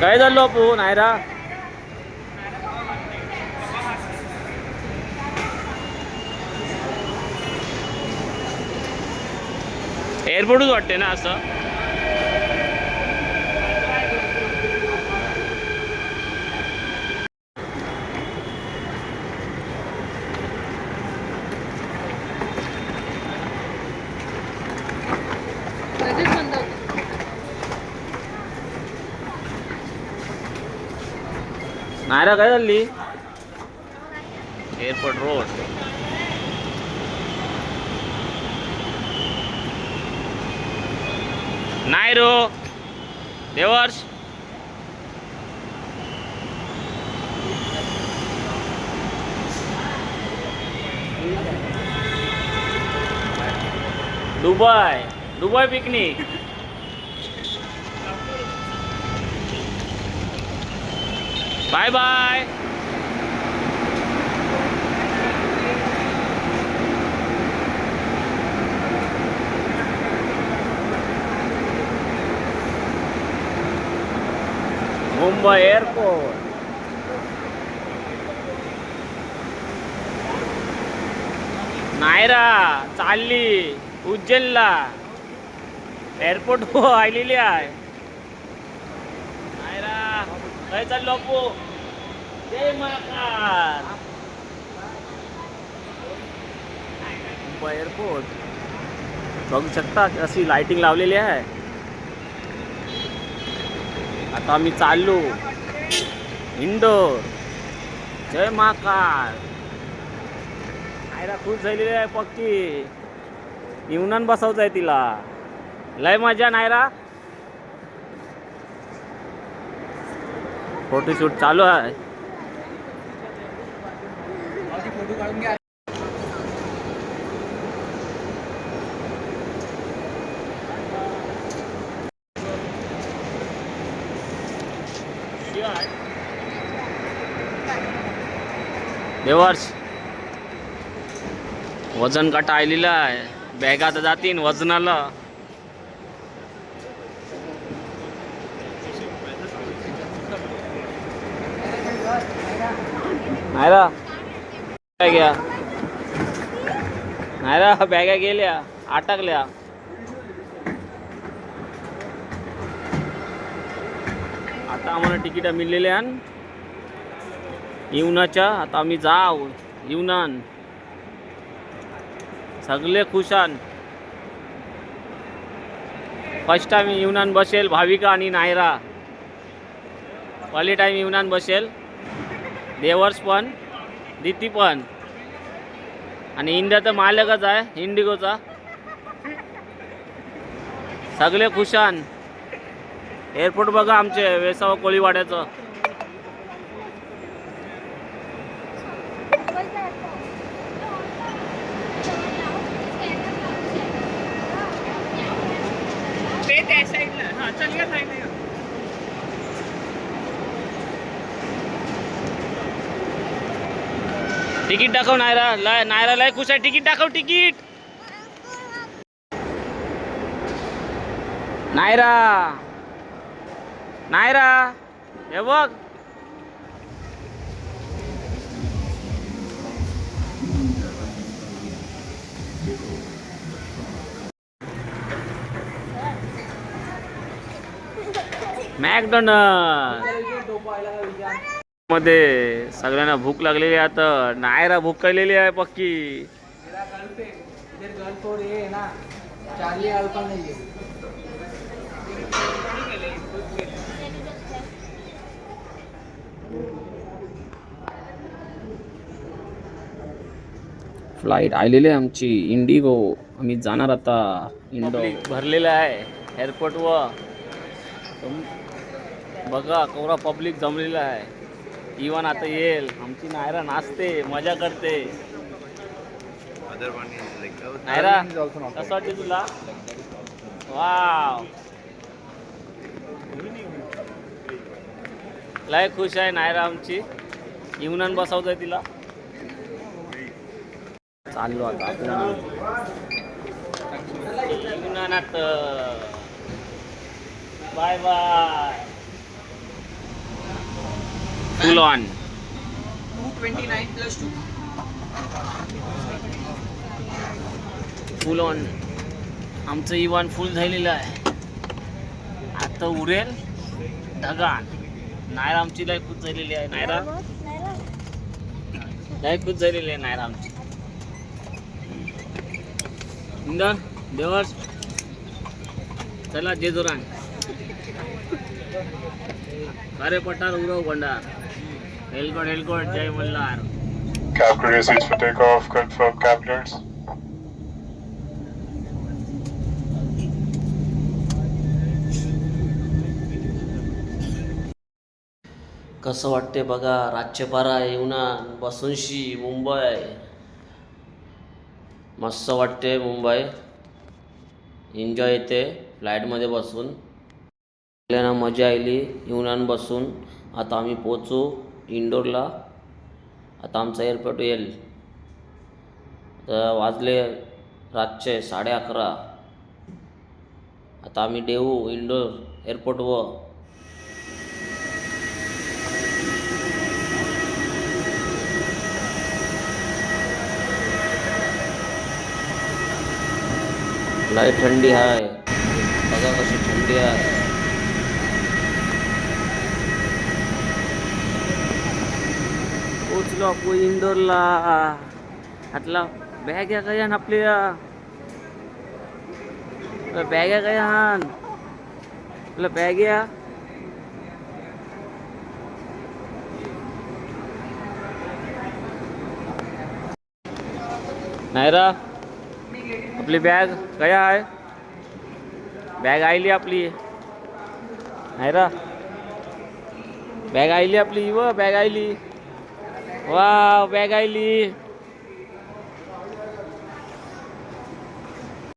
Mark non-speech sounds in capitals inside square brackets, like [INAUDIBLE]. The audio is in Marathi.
काय झालं बापू नायरा एअरपोर्टच नायरा काय झाली airport road. नायरो Devarsh. Dubai Dubai picnic. Bye bye Mumbai airport Naira चालली उज्जैनला. एअरपोर्ट [LAUGHS] हो आलेली आहे. नायरा काय चाललो अपू जय महाकाल मुंबई एअरपोर्ट बघू शकता अशी लाइटिंग लावलेली आहे आता आम्ही चाललो इंडोर जय महाकाल आयरा खुश झालेली आहे पक्की येऊन बसवत आहे तिला लय मजा नायरा फोटोशूट चालू आहे देवर्स वजन काटा आलेला आहे. बॅगा तर जातीन वजनाला. नायरा. काय घ्या. नायरा बॅगा गेल्या. अटकल्या आता आम्हाला तिकीट मिळलेले आहे येऊनाच्या आता आम्ही जाऊ. येऊनान. सगळे खुशान फर्स्ट टाइम येऊनान बसेल भाविका आणि नायरा. पहिले टाईम येऊनान बसेल. देवर्स पण दिती पण. आणि इंडिया तर मालकच आहे इंडिगोचा. सगळे खुशान एअरपोर्ट बघा आमचे वेसावा कोळीवाड्याचं. हा. तिकीट दाखव नायरा लय नायरा लय खुश आहे. तिकीट दाखव तिकीट. नायरा. नायरा हे बघ. मॅकडोनल्डमध्ये सगळ्यांना भूक लागलेली आहे आता. नायरा भूक केलेली आहे पक्की. ना चार्ली अल्फा नहीं है फ्लाईट आलेली आहे आमची. इंडिगो आम्ही जाणार आता इंडो. भरलेलं आहे. एअरपोर्टवर. बघा कोरा पब्लिक जमलेला आहे. इवन आता येईल. आमची नायरा नाचते मजा करते. नायरा कसं वाटते तुला? वाव. लय खुश आहे नायरा आमची. इवनान बसवतोय तिला. चाललो आता येऊन bye bye. Full on two twenty nine plus two. Full on आमचं इवान फुल झालेलं आहे. आता उरेल ढगान. नायरा आमची लाईफ खूप झालेली आहे नायरा. लाईफ खूप झालेली आहे नायरा आमची. इंदर देवर्स चला जेजुरान अरे पठार उरव भंडार. हेलकोट हेलकोट जय Malhar. Clear seats for takeoff. Confirm cap clearance. कसं वाटते बघा बारा येऊना बसूनशी मुंबई. मस्त वाटते मुंबई. एन्जॉय येते फ्लाईटमध्ये बसून. आपल्याला मजा आली येऊन बसून. आता आम्ही पोचू इंडोरला आता आमचा एअरपोर्ट येईल. तर वाजले रातचे साडे अकरा. आता आम्ही देऊ इंडोर एअरपोर्टवर लय थंडी आहे बघा कशी थंडी आहे पोचलो आपण इंदोरला हातला बॅग या? काय आपल्या बॅग या काय हान आपलं बॅग या? नायरा? आपली बॅग कया आहे बॅग आयली आपली। नाही रा। बॅग आयली आपली व बॅग आयली वा बॅग आयली